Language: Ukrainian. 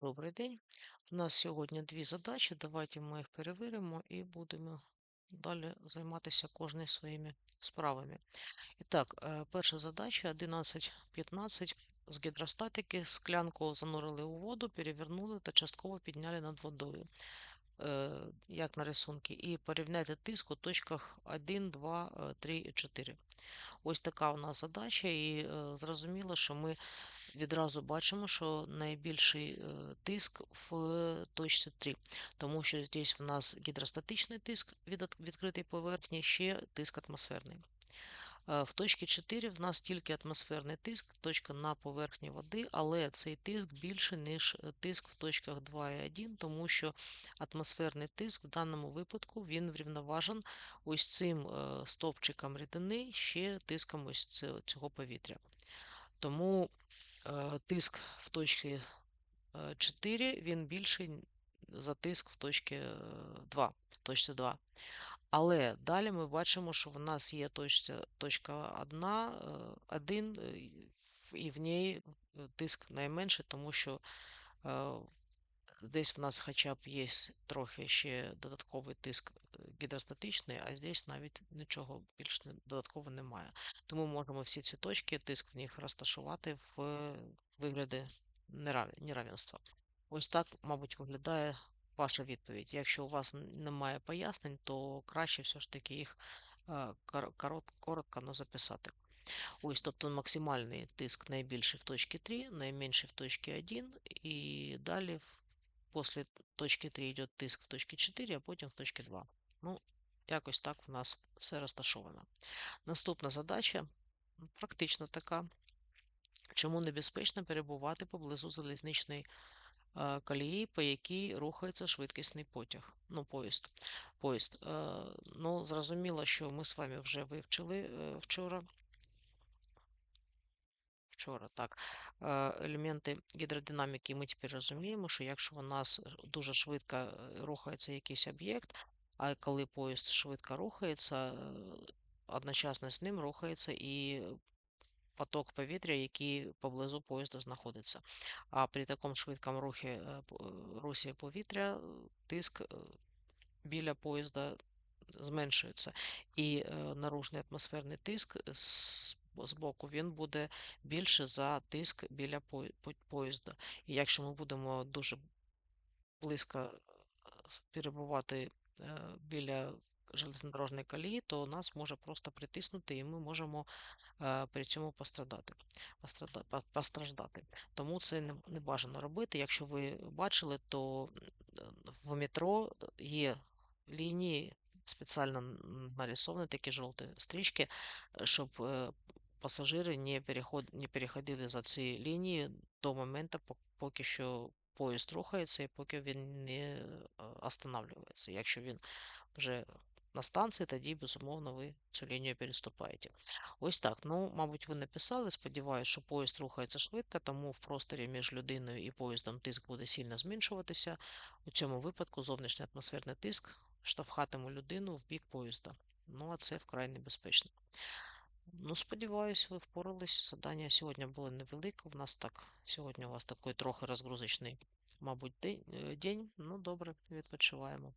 Добрий день. У нас сьогодні дві задачі. Давайте ми їх перевіримо і будемо далі займатися кожною своїми справами. І так, е, перша задача 11.15. З гідростатики склянку занурили у воду, перевернули та частково підняли над водою, е, як на рисунку, і порівняйте тиск у точках 1, 2, 3 і 4. Ось така у нас задача, і е, зрозуміло, що ми відразу бачимо, що найбільший е, тиск в точці 3, тому що здесь в нас гідростатичний тиск від відкритої поверхні, ще тиск атмосферний. Е, В точці 4 в нас тільки атмосферний тиск, точка на поверхні води, але цей тиск більше, ніж е, тиск в точках 2 і 1, тому що атмосферний тиск в даному випадку він врівноважен ось цим стовпчиком рідини, ще тиском ось цього повітря. Тому тиск в точці е, 4 він більший за тиск в точці е, 2, в точці 2. Але далі ми бачимо, що в нас є точця, точка 1, 1 і в ній е, тиск найменший, тому що е, десь в нас хоча б є трохи ще додатковий тиск е, гідростатичний, а здесь навіть нічого більш додатково немає. Тому можемо всі ці точки, тиск в них розташувати в е, вигляді неравенства. Ось так, мабуть, виглядає ваша відповідь. Якщо у вас немає пояснень, то краще все ж таки їх е, кор- корот- коротко но записати. Ось, тобто максимальний тиск найбільший в точці 3, найменший в точці 1, і далі після точки 3 йде тиск в точці 4, а потім в точці 2. Ну, якось так в нас все розташовано. Наступна задача практично така. Чому небезпечно перебувати поблизу залізничної е, колії, по якій рухається швидкісний потяг? Ну, поїзд. Поїзд. Е, ну, зрозуміло, що ми з вами вже вивчили е, вчора вчора, так. Елементи гідродинаміки ми тепер розуміємо, що якщо у нас дуже швидко рухається якийсь об'єкт, а коли поїзд швидко рухається, е, одночасно з ним рухається і поток повітря, який поблизу поїзда знаходиться. А при такому швидкому рухі, п- е, русі повітря, тиск біля поїзда зменшується. І наружний атмосферний тиск з, боку він буде більше за тиск біля поїзда. І якщо ми будемо дуже близько перебувати біля железнодорожної колії, то нас може просто притиснути, і ми можемо е, при цьому пострадати. постраждати. Тому це не, бажано робити. Якщо ви бачили, то в метро є лінії спеціально нарисовані такі жовті стрічки, щоб е, пасажири не, переходили за ці лінії до моменту, пок- поки що поїзд рухається і поки він не останавливається. Якщо він вже на станції, тоді, безумовно, ви цю лінію переступаєте. Ось так. Ну, мабуть, ви написали. Сподіваюся, що поїзд рухається швидко, тому в просторі між людиною і поїздом тиск буде сильно зменшуватися. У цьому випадку зовнішній атмосферний тиск штовхатиме людину в бік поїзда. Ну, а це вкрай небезпечно. Ну, сподіваюся, ви впорались. Задання сьогодні було невелике. У нас так, сьогодні у вас такий трохи розгрузочний, мабуть, день. е, день. Ну, добре, відпочиваємо.